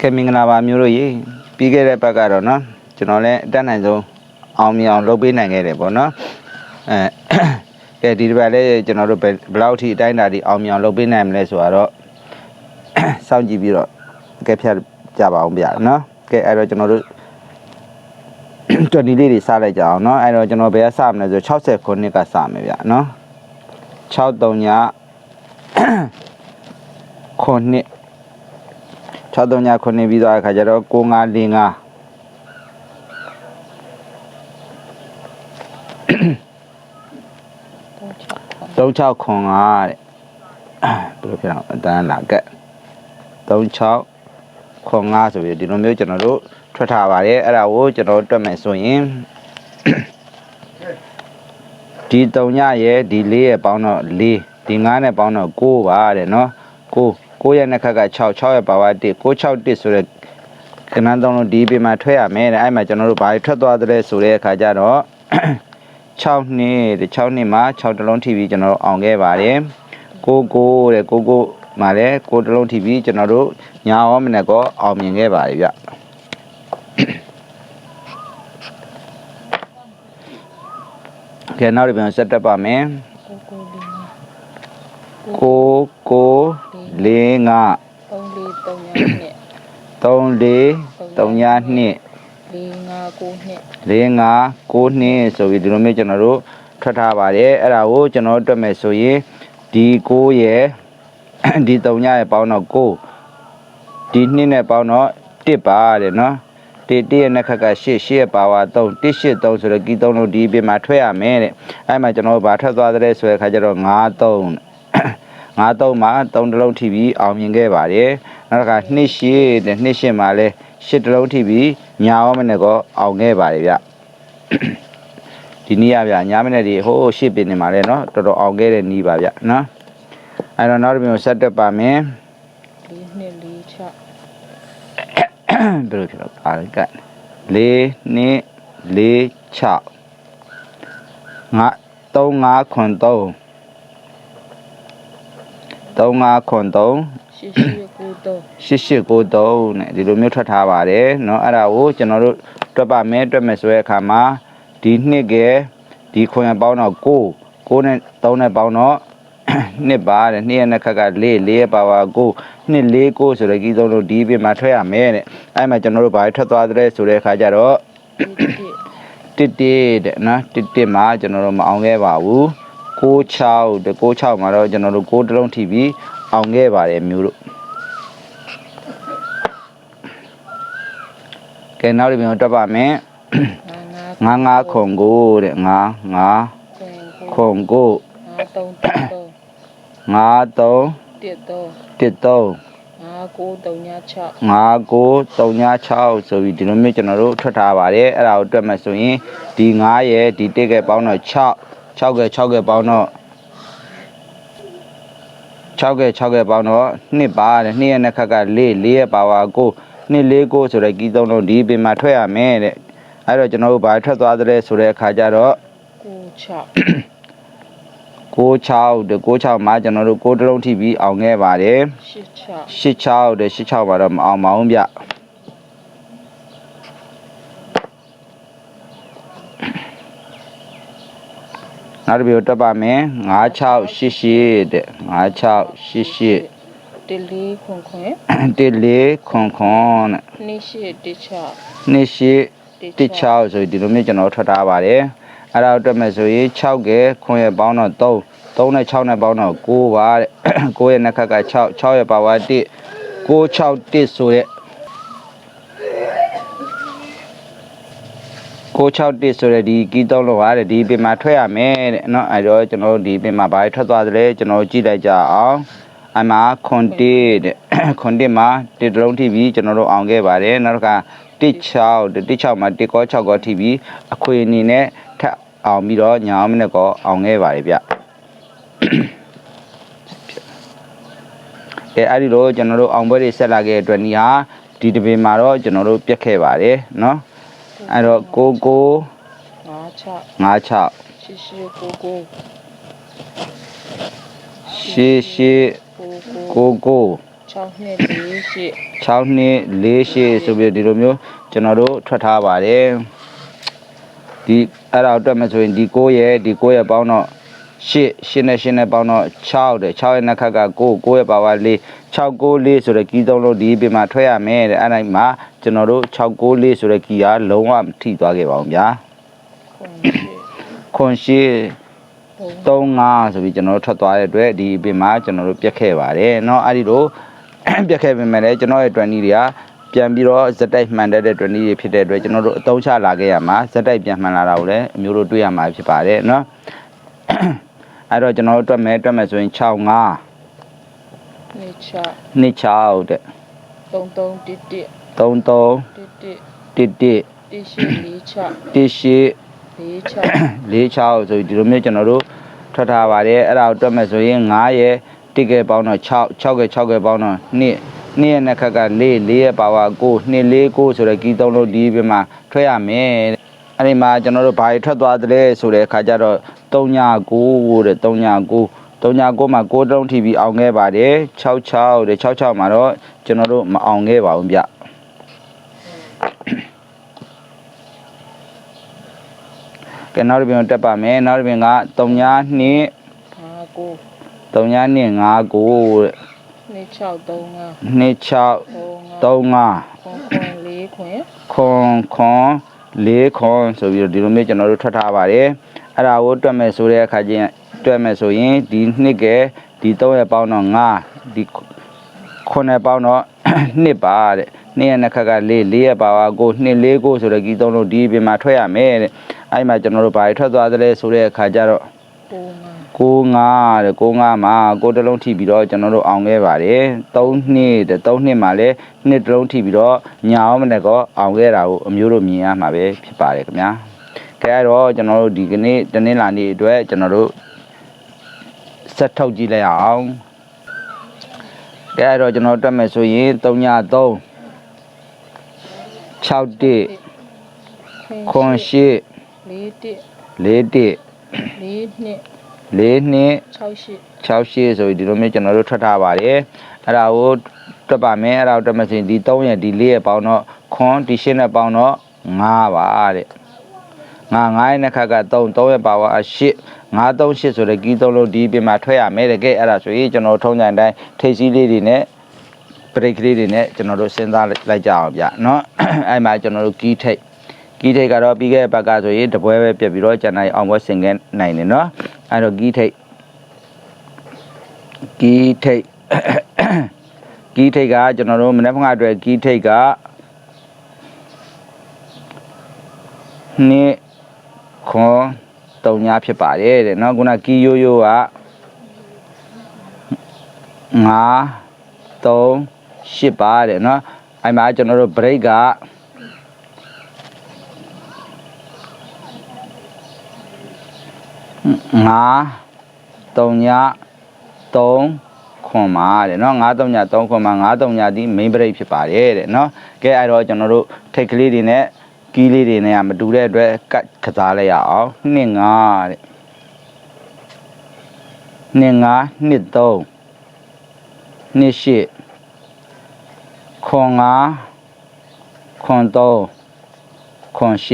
ကဲမင်္ဂလာပါမျိုးတို့ရေပြီးခဲ့တဲ့ဘက်ကတော့နော်ကျွန်တော်လည်းအတက်နိုင်ဆုံးအောင်မြင်အောင်လုပ်ပေးနိုင်ခဲ့တယ်ပေါ့နော်အဲကဲဒီတစ်ပတ်လည်းကျွန်တော်တို့ဘယ်ဘယ်လောက်ထိအတိုင်းအတာထိအောင်မြင်အောင်လုပ်ပေးနိုင်မလဲဆိုတော့ စောင့်ကြည့်ပြီးတော့ကဲဖြတ်ကြပါအောင်ဗျာနော်ကဲအဲ့တော့ကျွန်တော်တို့ တော်ဒီလေးတွေစလိုက်ကြအောင်เนาะအဲ့တော့ကျွန်တော်ဘယ်ကစမလဲဆို60ခုနှစ်ကစမယ်ဗျเนาะ63ညခုနှစ် 639ခုနှစ်ပြီးသွားတဲ့ခါကျတော့954536ခွန်ကတဲ့ဘယ်လိုဖြစ်အောင်အတန်းလာကက်36ခွန်ကဆိုပြီးဒီလိုမျိုးကျွန်တော်တို့ထွက်ထားပါတယ်အဲ့ဒါကိုကျွန်တော်တွက်မယ်ဆိုရင်ဒီ3ညရဲ့ဒီ4ရဲ့ပေါင်းတော့4ဒီ9နဲ့ပေါင်းတော့9ပါတဲ့နော်9 9ရဲ့နှစ်ခက်က6 6ရဲ့ပါဝါ1 9 6 1ဆိုတဲ့ခဏသုံးလုံးဒီပြင်မှာထွက်ရမယ်တဲ့အဲ့မှာကျွန်တော်တို့ဘာထွက်သွားသလဲဆိုတဲ့အခါကျတော့6နှစ်တဲ့6နှစ်မှာ6တလုံးထိပြီးကျွန်တော်တို့အောင်ခဲ့ပါတယ်9 9တဲ့9 9မှာလည်း9တလုံးထိပြီးကျွန်တော်တို့ညာရောမနဲ့ကောအောင်မြင်ခဲ့ပါတယ်ဗျကဲနောက်ဒီပြန်ဆက်တက်ပါမယ်ကိုကို လေးငါ9 9 5သုံးလေးသုံးညာနှစ်3 4 3ညနှစ်လေးငါကိုနှစ်၄၅9နှစ်ဆိုပြီးဒီလိုမျိုးကျွန်တော်တို့ထွက်ထားပါတယ်အဲ့ဒါကိုကျွန်တော်တို့တွက်မယ်ဆိုရင်ဒီ9ရဲ့ဒီ3ညရဲ့ပေါင်းတော့9ဒီ2နဲ့ပေါင်းတော့1ပါတဲ့နော်1 1ရဲ့နှစ်ခက်က8 8ရဲ့ပါဝါ3 1 8 3ဆိုတော့ကီ3လို့ဒီပြင်မှာထွက်ရမယ်တဲ့အဲ့မှာကျွန်တော်တို့ဗာထွက်သွားတဲ့ဆိုတဲ့ခါကျတော့9 3 9 3မှာ3တလုံးထိပြီးအောင်မြင်ခဲ့ပါတယ်နောက်တစ်ခါ2 8တဲ့2 8မှာလဲ8တလုံးထိပြီးညာရောမနဲ့ကောအောင်ခဲ့ပါတယ်ဗျ ဒီနေ့ရဗျညာမနဲ့ဒီဟိုးရှစ်ပင်နေမှာလဲเนาะတော်တော်အောင်ခဲ့တဲ့နီးပါဗျเนาะအဲ့တော့နောက်တစ်မျိုးဆက်တက်ပါမယ် လေးနှစ်လေးချ ဘယ်လိုဖြစ်တော့အားကတ်လေးနှစ်လေး6ငါ3 5ခွန်3 3 5ခွန်3 ရှစ်ရှစ်ကိုသုံး 8893နဲ့ဒီလိုမျိုးထွက်ထားပါတယ်เนาะအဲ့ဒါကိုကျွန်တော်တို့တွက်ပါမယ်တွက်မယ်ဆိုတဲ့အခါမှာဒီနှစ်ကဒီခွန်ရပေါင်းတော့9 9နဲ့3နဲ့ပေါင်းတော့ နှစ်ပါတယ်နှစ်ရဲ့နှစ်ခက်က4 4ရဲ့ပါဝါ9 2 4 9ဆိုတဲ့ကြီးဆုံးလို့ဒီပြင်မှာထွက်ရမယ်တဲ့အဲ့မှာကျွန်တော်တို့ဘာထွက်သွားတဲ့ဆိုတဲ့အခါကျတော့ တစ်တစ် တစ်တစ်တဲ့နော်တစ်တစ်မှာကျွန်တော်တို့မအောင်ခဲ့ပါဘူး 96တဲ့96မှာတော့ကျွန်တော်တို့6တလုံးထိပြီးအောင်ခဲ့ပါတယ်မျိုးတို့ကဲနောက်တစ်ပြန်တွက်ပါမယ်ငါငါငါးငါးခုံကိုတဲ့ငါးငါးခွန်ကိုခုံကိုငါသုံးသုံးငါးသုံးတစ်သုံးတစ်သုံးငါကိုသုံးညာ6ငါးကို3ည6ဆိုပြီးဒီလိုမျိုးကျွန်တော်တို့ထွက်ထားပါတယ်အဲ့ဒါကိုတွက်မှဆိုရင်ဒီ9ရဲ့ဒီ1ကပေါင်းတော့6 6က6ကပေါင်းတော့6က6ကပေါင်းတော့2ပါတဲ့2ရဲ့နှစ်ခက်က4 4ရဲ့ပါဝါ9 2 4 9ဆိုတဲ့ကီးသုံးလုံးဒီပင်မှာထွက်ရမယ်တဲ့အဲ့တော့ကျွန်တော်တို့ဘာထွက်သွားတဲ့ဆိုတဲ့အခါကျတော့ကို6 96တဲ့96မှာကျွန်တော်တို့6တလုံးထိပြီးအောင်ခဲ့ပါတယ်ရှစ်6 86တဲ့86ပါတော့မအောင်ပါဘူးဗျ နောက်တစ်ပြီးတက်ပါမယ်9688တဲ့9688တစ်လေးခွန်ခွန်တစ်လေးခွန်ခွန်တဲ့နှစ်ရှစ်တစ်ချနှစ်ရှိတစ်6ဆိုဒီလိုမျိုးကျွန်တော်ထွက်ထားပါတယ်အဲ့ဒါအတွက်မဲ့ဆိုရင်6ကဲခွန်ရဲ့ပေါင်းတော့3 3နဲ့6နဲ့ပေါင်းတော့9ပါတဲ့9ရဲ့နှစ်ခက်က6 6ရဲ့ပါဝါ1 9 6 1ဆိုတဲ့ ကို61ဆိုတဲ့ဒီကီးသုံးလုံးပါတဲ့ဒီပင်မှာထွက်ရမယ်တဲ့เนาะအဲတော့ကျွန်တော်တို့ဒီပင်မှာဘာထွက်သွားသလဲကျွန်တော်ကြည့်လိုက်ကြအောင်အမှခွန်1တဲ့ခွန်1မှာတစ်တလုံးထိပြီးကျွန်တော်တို့အောင်ခဲ့ပါတယ်နောက်တစ်ခါ16တဲ့16မှာ1ကော6ကောထိပြီးအခွေအနေနဲ့ထပ်အောင်ပြီးတော့ညာအောင်မနဲ့ကောအောင်ခဲ့ပါတယ်ဗျအဲအဲ့ဒီလိုကျွန်တော်တို့အောင်ပွဲတွေဆက်လာခဲ့တဲ့အတွက်ညီဟာဒီတပင်မှာတော့ကျွန်တော်တို့ပြတ်ခဲ့ပါတယ်เนาะ အဲ့တော့ကိုကိုငါ6 56ရှစ်ရှစ်ကိုကိုရှေးရှေးကိုကိုကိုကို6 6နှစ်4ရှစ်6နှစ်4ရှစ်ဆိုပြီးဒီလိုမျိုးကျွန်တော်တို့ထွက်ထားပါတယ်ဒီအဲ့ဒါအတွက်မှဆိုရင်ဒီ9ရဲ့ဒီ9ရဲ့ပေါင်းတော့8 8နဲ့8နဲ့ပေါင်းတော့6တဲ့6ရဲ့နှစ်ခက်က9 9ရဲ့ပါဝါ4 6 9 4ဆိုတဲ့ကီးသုံးလုံးဒီပြင်မှာထွက်ရမယ်တဲ့အဲ့ဒါမှာကျွန်တော်တို့6 9 4ဆိုတဲ့ကီးကလုံးဝမထိသွားခဲ့ပါဘူးဗျာ ခွန်ရှစ် ခွန်ရှစ် 3 35ဆိုပြီးကျွန်တော်တို့ထွက်သွားတဲ့အတွက်ဒီအပြင်မှာကျွန်တော်တို့ပြတ်ခဲ့ပါတယ်เนาะအဲ့ဒီလို ပြတ်ခဲ့ပေမဲ့လည်းကျွန်တော်ရဲ့ 20တွေကပြန်ပြီးတော့ဇက်တိုက်မှန်တဲ့တဲ့20တွေဖြစ်တဲ့အတွက်ကျွန်တော်တို့အသုံးချလာခဲ့ရမှာဇက်တိုက်ပြန်မှန်လာတာကိုလည်းအမျိုးတို့တွေ့ရမှာဖြစ်ပါတယ်เนาะ အဲ့တော့ကျွန်တော်တို့တွက်မယ်တွက်မယ်ဆိုရင်65 နှစ်ချ26တဲ့33တစ်တစ်33တစ်တစ်11တစ်ရှစ်4ချ18 4ချ46ဆိုပြီးဒီလိုမျိုးကျွန်တော်တို့ထွက်ထားပါတယ်အဲ့ဒါကိုတွက်မယ်ဆိုရင်9ရဲ့တစ်ကဲပေါင်းတော့6 6ကဲ6ကဲပေါင်းတော့2 2ရဲ့နှစ်ခက်က4 4ရဲ့ပါဝါ9 2 4 9ဆိုတဲ့ကီးသုံးလို့ဒီပြမှာထွက်ရမယ်တဲ့အဲ့ဒီမှာကျွန်တော်တို့ဘာတွေထွက်သွားသလဲဆိုတဲ့အခါကျတော့39တဲ့39 39မှာ6တုံးထိပြီးအောင်ခဲ့ပါတယ်66တဲ့66မှာတော့ကျွန်တော်တို့မအောင်ခဲ့ပါဘူးဗျကဲနောက်တစ်ပြန်တက်ပါမယ်နောက်တစ်ပြန်က32နှစ်5 9 39နှစ်59တဲ့နှစ်6 3 5 26 3 35ခွန်ခွန်4ခွင်ခွန်ခွန်၄ခွန်ဆိုပြီးတော့ဒီလိုမျိုးကျွန်တော်တို့ထွက်ထားပါတယ်အဲ့ဒါကိုတွက်မယ်ဆိုတဲ့အခါကျရင် တွက်မယ်ဆိုရင်ဒီနှစ်ကဒီ3ရဲ့ပေါင်းတော့5ဒီခွန်ရဲ့ပေါင်းတော့နှစ်ပါတဲ့နှစ်ရဲ့နှစ်ခက်က4 4ရဲ့ပါဝါကို2 4 9ဆိုတဲ့ဒီ3လုံးဒီပြင်မှာထွက်ရမယ်တဲ့အဲ့ဒီမှာကျွန်တော်တို့ဘာတွေထွက်သွားသလဲဆိုတဲ့အခါကျတော့9 95တဲ့95မှာကိုယ်တစ်လုံးထိပြီးတော့ကျွန်တော်တို့အောင်ခဲ့ပါတယ်3နှစ်တဲ့3နှစ်မှာလည်းနှစ်တစ်လုံးထိပြီးတော့ညာအောင်မနဲ့ကောအောင်ခဲ့တာကိုအမျိုးတို့မြင်ရမှာပဲဖြစ်ပါတယ်ခင်ဗျာခဲအဲ့တော့ကျွန်တော်တို့ဒီကနေ့တနင်္လာနေ့အတွက်ကျွန်တော်တို့ ဆက်ထုတ်ကြည့်လိုက်အောင်ခဲအဲ့တော့ကျွန်တော်တို့တက်မယ်ဆိုရင်3ည3 6တစ်ခွန်ရှိ4တစ်4တစ်4နှစ်4နှစ်6ရှစ်6ရှေ့ဆိုပြီးဒီလိုမျိုးကျွန်တော်တို့ထွက်ထားပါတယ်အဲ့ဒါကိုတွက်ပါမယ်အဲ့ဒါကိုတွက်မယ်ဆိုရင်ဒီ3ရဲ့ဒီ4ရဲ့ပေါင်းတော့ခွန်ဒီရှင်းနဲ့ပေါင်းတော့5ပါတဲ့ ငါ9ရဲ့နှစ်ခါက3 3ရဲ့ပါဝါ8 5 3 8ဆိုတဲ့ကီး3လုံးဒီပြင်မှာထွက်ရမယ်တကယ်အဲ့ဒါဆိုရင်ကျွန်တော်ထုံးကြိုင်တိုင်းထိပ်စည်းလေးတွေနဲ့ပရိတ်ကလေးတွေနဲ့ကျွန်တော်တို့စဉ်းစားလိုက်ကြအောင်ဗျเนาะ အဲ့မှာကျွန်တော်တို့ကီးထိပ်ကီးထိပ်ကတော့ပြီးခဲ့တဲ့ဘက်ကဆိုရင်တပွဲပဲပြက်ပြီးတော့ကျန်နိုင်အောင်ပွဲဆင်ခဲ့နိုင်တယ်เนาะအဲ့တော့ကီးထိပ် ကီးထိတ် ကီးထိတ်ကကျွန်တော်တို့မနေ့ကအတွက်ကီးထိတ်ကနှစ် ခွန်တုံညာဖြစ်ပါတယ်တဲ့เนาะခုနကီးရိုးရိုးက9 3 8ပါတဲ့เนาะအဲ့မှာကျွန်တော်တို့ break က9 3ည3ခွန်မာတဲ့เนาะ9 3ည3ခွန်မာ9 3ညဒီ main break ဖြစ်ပါတယ်တဲ့เนาะကဲအဲ့တော့ကျွန်တော်တို့ထိတ်ကလေးတွေနဲ့ ကီးလေးတွေနဲ့ကမတူတဲ့အတွက်ကတ်ကစားလိုက်ရအောင်2 5တဲ့2 5 2 3 2 8ခွန်5ခွန်3ခွန်8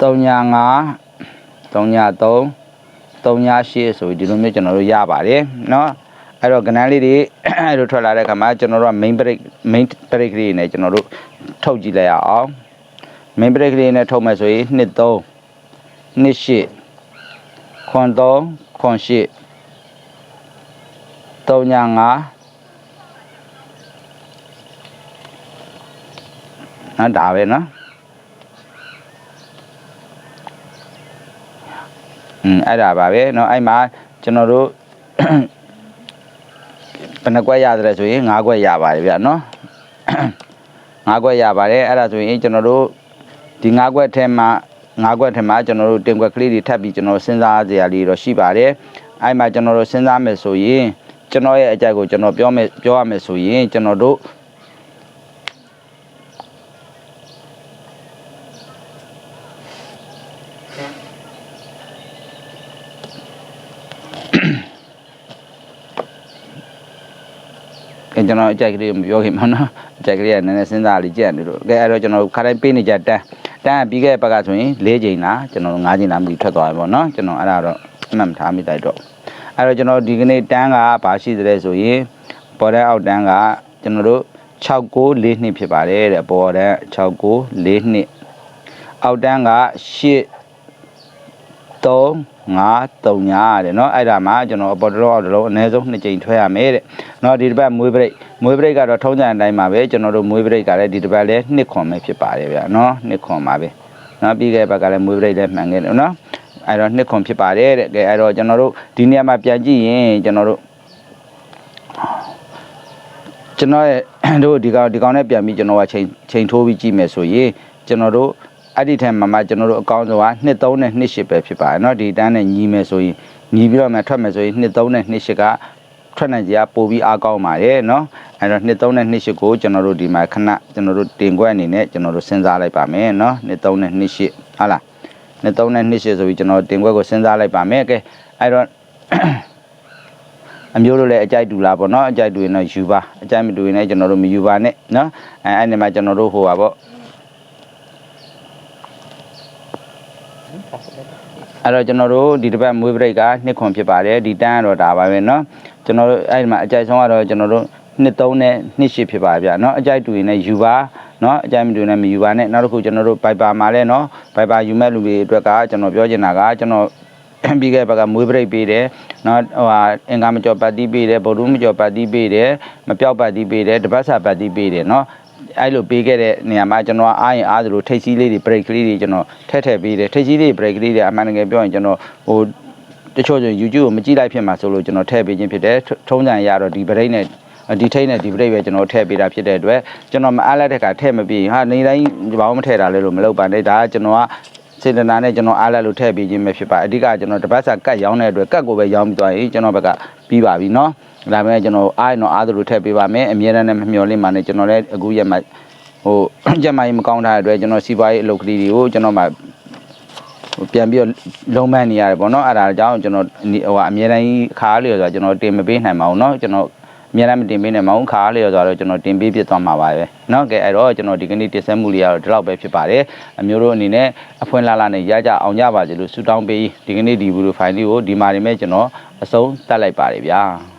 3ည5 3ည3 3ည8ဆိုပြီးဒီလိုမျိုးကျွန်တော်တို့ရပါတယ်เนาะ အဲ့တော့ကဏ္ဍလေးတွေ အဲ့လိုထွက်လာတဲ့အခါမှာကျွန်တော်တို့က main break main break လေးနဲ့ကျွန်တော်တို့ထုတ်ကြည့်လိုက်ရအောင် main break လေးနဲ့ထုတ်မယ်ဆိုရင်2 3 2 8ခွန်3ခွန်8 3ည5နော်ဒါပဲနော် อืมအဲ့ဒါပါပဲเนาะအဲ့မှာကျွန်တော်တို့ ဘယ်နှကွက်ရတယ်ဆိုရင်၅ကွက်ရပါတယ်ဗျာနော်၅ကွက်ရပါတယ်အဲ့ဒါဆိုရင်ကျွန်တော်တို့ဒီ၅ကွက်ထဲမှာ၅ကွက်ထဲမှာကျွန်တော်တို့တင်ကွက်ကလေးတွေထပ်ပြီးကျွန်တော်စဉ်းစားကြရလေးတော့ရှိပါတယ်အဲ့မှာကျွန်တော်တို့စဉ်းစားမယ်ဆိုရင်ကျွန်တော်ရဲ့အကြိုက်ကိုကျွန်တော်ပြောမယ်ပြောရမယ်ဆိုရင်ကျွန်တော်တို့ အဲကျွန်တော်အကြိုက်ကလေးမပြောခင်ပါနော်အကြိုက်ကလေးကနည်းနည်းစဉ်းစားလေးကြက်နေလို့ကဲအဲ့တော့ကျွန်တော်ခါတိုင်းပေးနေကြတန်းတန်းကပြီးခဲ့တဲ့ဘက်ကဆိုရင်၄ချိန်လားကျွန်တော်၅ချိန်လားမသိထွက်သွားပြီပေါ့နော်ကျွန်တော်အဲ့ဒါတော့အမှတ်မထားမိတိုက်တော့အဲ့တော့ကျွန်တော်ဒီကနေ့တန်းကဘာရှိသလဲဆိုရင်ပေါ်တဲ့အောက်တန်းကကျွန်တော်တို့6942နှစ်ဖြစ်ပါတယ်တဲ့ပေါ်တဲ့6942နှစ်အောက်တန်းက8 3 5 3ညာတဲ့เนาะအဲ့ဒါမှကျွန်တော်အပေါ်တော့တော့အနည်းဆုံး2ကြိမ်ထွက်ရမယ်တဲ့เนาะဒီတစ်ပတ်မွေးဘရိတ်မွေးဘရိတ်ကတော့ထုံးစံအတိုင်းပါပဲကျွန်တော်တို့မွေးဘရိတ်ကလည်းဒီတစ်ပတ်လည်းနှစ်ခွန်ပဲဖြစ်ပါတယ်ဗျာเนาะနှစ်ခွန်ပါပဲเนาะပြီးခဲ့တဲ့ဘက်ကလည်းမွေးဘရိတ်လည်းမှန်ခဲ့တယ်เนาะအဲ့တော့နှစ်ခွန်ဖြစ်ပါတယ်တဲ့ကဲအဲ့တော့ကျွန်တော်တို့ဒီနေရာမှာပြန်ကြည့်ရင်ကျွန်တော်တို့ကျွန်တော်ရဲ့တို့ဒီကောင်ဒီကောင်နဲ့ပြန်ပြီးကျွန်တော်ကချိန်ချိန်ထိုးပြီးကြည့်မယ်ဆိုရင်ကျွန်တော်တို့ အဲ့ဒီထဲမှာမှကျွန်တော်တို့အကောင့်ဆိုတာ2 3နဲ့2 8ပဲဖြစ်ပါတယ်เนาะဒီတန်းနဲ့ညီးမယ်ဆိုရင်ညီးပြီးတော့မှထွက်မယ်ဆိုရင်2 3နဲ့2 8ကထွက်နိုင်ကြပို့ပြီးအားကောင်းပါတယ်เนาะအဲ့တော့2 3နဲ့2 8ကိုကျွန်တော်တို့ဒီမှာခဏကျွန်တော်တို့တင်ခွက်အနေနဲ့ကျွန်တော်တို့စဉ်းစားလိုက်ပါမယ်เนาะ2 3နဲ့2 8ဟုတ်လား2 3နဲ့2 8ဆိုပြီးကျွန်တော်တင်ခွက်ကိုစဉ်းစားလိုက်ပါမယ်ကဲအဲ့တော့ အမျိုးတို့လည်းအကြိုက်တူလားပေါ့နော်အကြိုက်တူရင်တော့ယူပါအကြိုက်မတူရင်လည်းကျွန်တော်တို့မယူပါနဲ့နော်အဲအဲ့ဒီမှာကျွန်တော်တို့ဟိုပါပေါ့ အဲ့တော့ကျွန်တော်တို့ဒီတစ်ပတ်မွေးဘရိတ်ကနှစ်ခွန်ဖြစ်ပါတယ်ဒီတန်းကတော့ဒါပါပဲเนาะကျွန်တော်တို့အဲ့ဒီမှာအကြိုက်ဆုံးကတော့ကျွန်တော်တို့နှစ်3နဲ့နှစ်8ဖြစ်ပါဗျာเนาะအကြိုက်တူရင်လည်းယူပါเนาะအကြိုက်မတူရင်လည်းမယူပါနဲ့နောက်တစ်ခုကျွန်တော်တို့ Viber မှာလည်းเนาะ Viber ယူမဲ့လူတွေအတွက်ကကျွန်တော်ပြောချင်တာကကျွန်တော် ပြီးခဲ့ဘက်ကမွေးဘရိတ်ပေးတယ်နော်ဟိုဟာအင်္ဂါမကျော်ပတ်တီးပေးတယ်ဗုဒ္ဓမကျော်ပတ်တီးပေးတယ်မပြောက်ပတ်တီးပေးတယ်တပတ်စာပတ်တီးပေးတယ်နော် အဲ့လိုပေးခဲ့တဲ့နေရာမှာကျွန်တော်အားရင်အားသလိုထိတ်စီးလေးတွေ break ကလေးတွေကျွန်တော်ထည့်ထည့်ပေးတယ်ထိတ်စီးလေး break ကလေးတွေအမှန်တကယ်ပြောရင်ကျွန်တော်ဟိုတချို့ဆို YouTube ကိုမကြည့်လိုက်ဖြစ်မှာဆိုလို့ကျွန်တော်ထည့်ပေးခြင်းဖြစ်တယ်ထုံးစံရတော့ဒီ break နဲ့ဒီထိတ်နဲ့ဒီ break ပဲကျွန်တော်ထည့်ပေးတာဖြစ်တဲ့အတွက်ကျွန်တော်မအားလိုက်တဲ့ခါထည့်မပြီးဟာနေတိုင်းဘာမှမထည့်တာလဲလို့မလုပ်ပါနဲ့ဒါကကျွန်တော်ကစေတနာနဲ့ကျွန်တော်အားလက်လို့ထည့်ပေးခြင်းပဲဖြစ်ပါအဓိကကျွန်တော်တပတ်စာကတ်ရောင်းတဲ့အတွက်ကတ်ကိုပဲရောင်းပြီးသွားရင်ကျွန်တော်ဘက်က ပြီးပါပြီเนาะဒါပေမဲ့ကျွန်တော်အားရင်တော့အားသလိုထည့်ပေးပါမယ်အမြဲတမ်းနဲ့မမျှော်လင့်ပါနဲ့ကျွန်တော်လည်းအခုရက်မှဟို ကြက်မိုင်းမကောင်းတဲ့အတွက်ကျွန်တော်စီးပွားရေးအလုပ်ကလေးတွေကိုကျွန်တော်မှဟိုပြန်ပြီးတော့လုံးမနေရတယ်ပေါ့เนาะအဲ့ဒါကြောင့်ကျွန်တော်ဟိုအမြဲတမ်းခါလျော်ဆိုတော့ကျွန်တော်တင်မပေးနိုင်ပါဘူးเนาะကျွန်တော် အများအားမတင်ပေးနိုင်ပါဘူးခါလျော်ဆိုတော့ကျွန်တော်တင်ပေးပြသွားမှာပါပဲเนาะကဲအဲ့တော့ကျွန်တော်ဒီကနေ့တင်ဆက်မှုလေးကတော့ဒီလောက်ပဲဖြစ်ပါတယ်အမျိုးတို့အနေနဲ့အဖွင့်လာလာနဲ့ရကြအောင်ကြပါစေလို့ဆုတောင်းပေးဒီကနေ့ဒီဗီဒီယိုဖိုင်လေးကိုဒီမှာနေမဲ့ကျွန်တော်အဆုံးတတ်လိုက်ပါတယ်ဗျာ